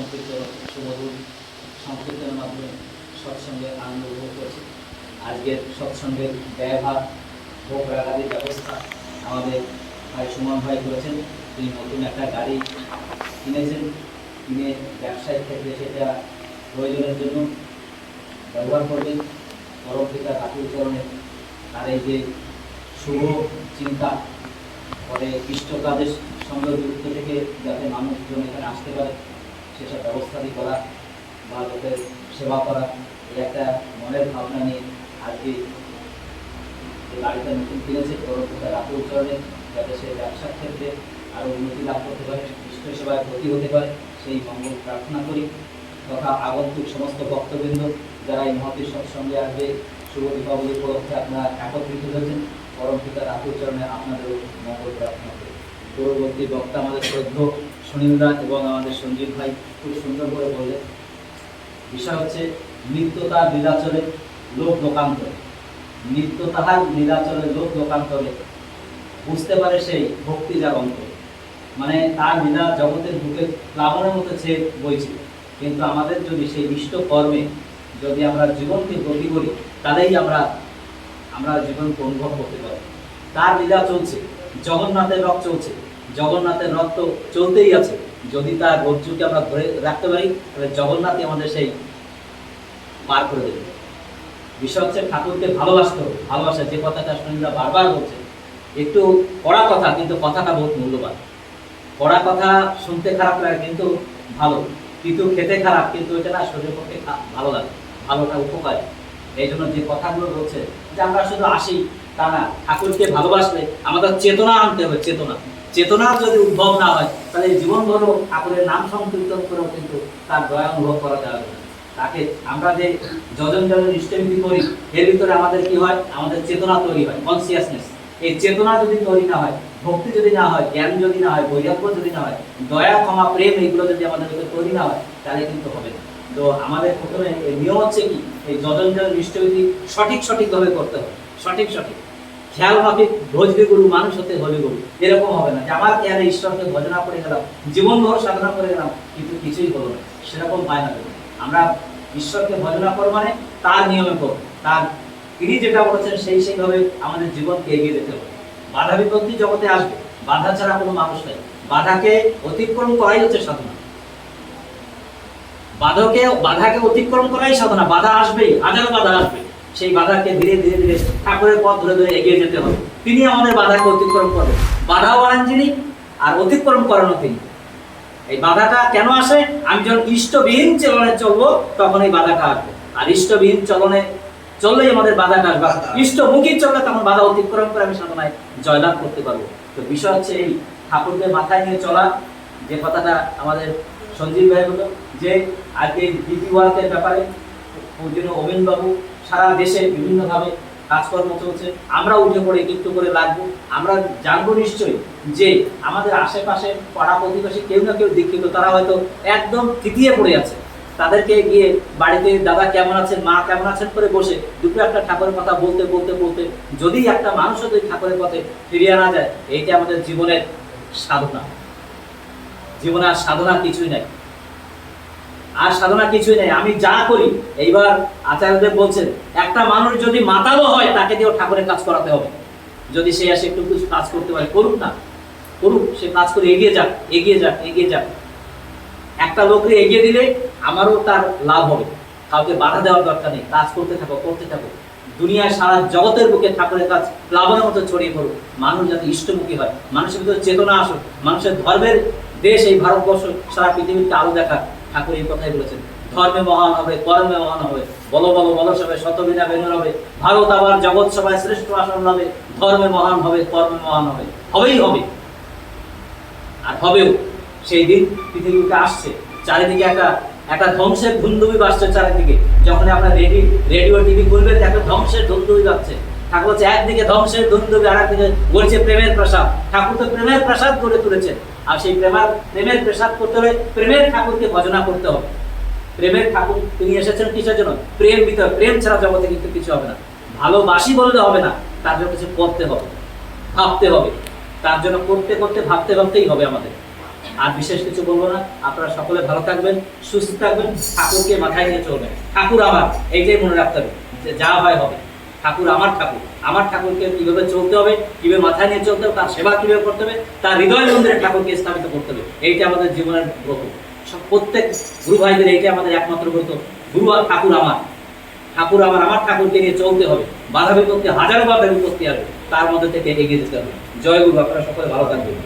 সংকীর্তন সুমধুর সংকীর্তনের মাধ্যমে সৎসঙ্গের আনন্দ উপভোগ করেছি। আজকের সৎসঙ্গের ব্যয়ভার, ভোগ রাখাদের ব্যবস্থা আমাদের ভাই সুমন ভাই করেছেন। তিনি নতুন একটা গাড়ি কিনেছেন। কিনে ব্যবসায়িক ক্ষেত্রে সেটা প্রয়োজনের জন্য ব্যবহার করবেন। পরম পিতা ঠাকুর চরণে তার এই যে শুভ চিন্তা, পরে ইষ্ট কাজের সঙ্গে যুক্ত থেকে যাতে মানুষজন এখানে আসতে পারে সেসব ব্যবস্থাটি করা বা লোকের সেবা করা, এই একটা মনের ভাবনা নিয়ে আজকে যে গাড়িটা নতুন কিনেছে পরবর্তীতে রাখু উচ্চারণে যাতে সে ব্যবসার ক্ষেত্রে আরও উন্নতি লাভ করতে পারে ইষ্ট সেবায় ক্ষতি হতে পারে, সেই মঙ্গল প্রার্থনা করি। তথা আগন্তুক সমস্ত ভক্তবৃন্দ যারা এই মহতি সৎসঙ্গে আসবে, শুভ দীপাবলি উপলক্ষে আপনারা একত্রিত হয়েছেন পরম পিতা রাখু আপনাদেরও মঙ্গল প্রার্থনা করি। পূর্ববর্তী বক্তা আমাদের শ্রদ্ধ। সুনীলদা এবং আমাদের সঞ্জীব ভাই খুব সুন্দর করে বললেন। বিষয় হচ্ছে নিত্য তার লীলাচলে লোক লোকান্তরে। নিত্য তাহার লীলাচলে লোক লোকান্তরে। বুঝতে পারে সেই ভক্তি যার অন্তরে। মানে তার লীলা জগতের বুকে প্লাবনের মতো ছে বইছে। কিন্তু আমাদের যদি সেই ইষ্ট কর্মে যদি আমরা জীবনকে গতি করি, তাহলেই আমরা আমরা জীবনকে অনুভব করতে পারি। তার লীলা চলছে, জগন্নাথের রথ চলছে। জগন্নাথের রথ তো চলতেই আছে। যদি তার রজ্জুকে আমরা ধরে রাখতে পারি, তাহলে জগন্নাথই আমাদের সেই পার করে দেবে। বিষয় হচ্ছে ঠাকুরকে ভালোবাসতে হবে, ভালোবাসা, যে কথাটা শুনিরা বারবার বলছে, একটু কড়া কথা, কিন্তু কথাটা বহুত মূল্যবান। কড়া কথা শুনতে খারাপ লাগে, কিন্তু ভালো। কিন্তু খেতে খারাপ, কিন্তু এটা না শরীরের পক্ষে ভালো লাগে, ভালোটা উপকারী। এই জন্য যে কথাগুলো বলছে, যে আমরা শুধু আসি, তা না, ঠাকুরকে ভালোবাসলে আমাদের চেতনা আনতে হবে, চেতনা। চেতনা যদি উদ্ভব না হয়, তাহলে জীবন ভরো ঠাকুরের নাম সংকীর্তন করেও কিন্তু তার দয়া অনুভব করা যাবে তাকে আমরা যে যজন যজন ইষ্টমিতি করি, এর ভিতরে আমাদের কি হয়? আমাদের চেতনা তৈরি হয় কনসিয়াসনেস এই চেতনা যদি তৈরি না হয়, ভক্তি যদি না হয়, জ্ঞান যদি না হয়, বৈরাগ্য যদি না হয়, দয়া, ক্ষমা, প্রেম, এইগুলো যদি আমাদের ভিতরে তৈরি না হয়, তাহলে কিন্তু হবে না। তো আমাদের প্রথমে নিয়ম হচ্ছে কি? এই যজন যজন ইষ্টবিধি সঠিক সঠিকভাবে করতে হবে। সঠিক সঠিক। খেয়াল মাফিক ভোজবে গুরু, মানুষ হতে হলে গুরু। এরকম হবে না যে, আমার খেয়ালে ঈশ্বরকে ভজনা করে গেলাম, জীবন ভর সাধনা করে গেলাম, কিন্তু কিছুই হলো না। সেরকম পায় না আমরা ঈশ্বরকে ভজনা করব মানে তার নিয়মে করব তার তিনি যেটা বলেছেন, সেই সেইভাবে আমাদের জীবনকে এগিয়ে যেতে হবে। বাধা বিপত্তি জগতে আসবে। বাধা ছাড়া কোনো মানুষ নেই। বাধাকে অতিক্রম করাই হচ্ছে সাধনা। বাধাকে বাধাকে অতিক্রম করাই সাধনা। বাধা আসবেই, হাজার বাধা আসবে সেই বাধাকে ধীরে ধীরে ধীরে ঠাকুরের পথ ধরে ধরে এগিয়ে যেতে হবে। তিনি আমাদের বাধাকে অতিক্রম করবেন বাধাও আনেন যিনি আর অতিক্রম করানো তিনি। এই বাধাটা কেন আসে? আমি যখন ইষ্টবিহীন চলনে চলবো তখন এই বাধাটা আসবে। আর ইষ্টবিহীন চলনে চললেই আমাদের বাধাটা আসবে। ইষ্টমুখী চললে তখন বাধা অতিক্রম করে আমি সাধনায় জয়লাভ করতে পারব। তো বিষয় হচ্ছে এই ঠাকুরকে মাথায় নিয়ে চলা যে কথাটা আমাদের সঞ্জীব ভাই বলল যে আজকে ডিপি ওয়ার্কের ব্যাপারে পূজনীয় অবিন বাবু সারা দেশে বিভিন্নভাবে কাজকর্ম চলছে। আমরা উঠে পড়ে একটু করে লাগবো। আমরা জানব নিশ্চয়ই যে আমাদের আশেপাশে পাড়া প্রতিবেশী কেউ না কেউ দীক্ষিত, তারা হয়তো একদম তৃতীয় পড়ে আছে। তাদেরকে গিয়ে বাড়িতে, দাদা কেমন আছেন? মা কেমন আছেন? করে বসে দুটো একটা ঠাকুরের কথা বলতে বলতে বলতে যদি একটা মানুষও যদি ঠাকুরের পথে ফিরিয়ে আনা যায়, এইটা আমাদের জীবনের সাধনা। জীবনে আর সাধনা কিছুই নাই। আর সাধনা কিছুই নেই। আমি যা করি, এইবার আচার্যদেব বলছেন, একটা মানুষ যদি মাতালো হয়, তাকে দিয়েও ঠাকুরের কাজ করাতে হবে। যদি সে আসে একটু কিছু কাজ করতে পারে, করুক না। করুক, সে কাজ করে এগিয়ে যাক এগিয়ে যাক এগিয়ে যাক। একটা লোককে এগিয়ে দিলে আমারও তার লাভ হবে। কাউকে বাধা দেওয়ার দরকার নেই। কাজ করতে থাকো করতে থাকো। দুনিয়ায় সারা জগতের বুকে ঠাকুরের কাজ প্লাবনের মতো ছড়িয়ে পড়ুক। মানুষ যাতে ইষ্টমুখী হয়, মানুষের ভিতরে চেতনা আসুক, মানুষের ধর্মের দেশ এই ভারতবর্ষ সারা পৃথিবীতে আলো দেখা ঠাকুর এই কথাই বলেছেন। ধর্মে মহান হবে, কর্মে মহান হবে, বলো বলো বলো সবে শতবিনা বেনুর হবে। ভারত আবার জগৎ সভায় শ্রেষ্ঠ আসন হবে ধর্মে মহান হবে, কর্মে মহান হবে। হবেই হবে। আর হবেও। সেই দিন পৃথিবীতে আসছে। চারিদিকে একটা একটা ধ্বংসের ধুন্দুবি বাসছে চারিদিকে। যখন আপনার রেডি, রেডিও, টিভি খুলবেন, একটা ধ্বংসের ধুন্দুবি বাজছে। ঠাকুর হচ্ছে একদিকে ধ্বংসের ধুন্দুবি আর একদিকে গড়ছে প্রেমের প্রসাদ। ঠাকুর তো প্রেমের প্রসাদ গড়ে তুলেছেন আর সেই প্রেমার, প্রেমের প্রসাদ করতে হলে প্রেমের ঠাকুরকে ভজনা করতে হবে। প্রেমের ঠাকুর, তিনি এসেছেন কিসের জন্য? প্রেম ভিতর, প্রেম ছাড়া জগতে কিন্তু কিছু হবে না। ভালোবাসি বললে হবে না, তার জন্য কিছু করতে হবে, ভাবতে হবে। তার জন্য করতে করতে, ভাবতে, ভাবতেই হবে আমাদের। আর বিশেষ কিছু বলব না, আপনারা সকলে ভালো থাকবেন, সুস্থ থাকবেন, ঠাকুরকে মাথায় নিয়ে চলবেন। ঠাকুর আমার এইটাই মনে রাখতে হবে, যে যা হয় হবে। ঠাকুর আমার ঠাকুর। আমার ঠাকুরকে কীভাবে চলতে হবে, কীভাবে মাথায় নিয়ে চলতে হবে, তার সেবা কীভাবে করতে হবে, তার হৃদয় মন্দিরে ঠাকুরকে স্থাপিত করতে হবে। এইটা আমাদের জীবনের ব্রত। সব প্রত্যেক গুরু ভাইদের এইটা আমাদের একমাত্র ব্রত। গুরু আর ঠাকুর আমার। ঠাকুর আমার আমার ঠাকুরকে নিয়ে চলতে হবে। বাধা বিপত্তি হাজারো বাধা বিপত্তি আসবে তার মধ্যে থেকে এগিয়ে যেতে হবে। জয় গুরু, আপনারা সকলে ভালো থাকবেন।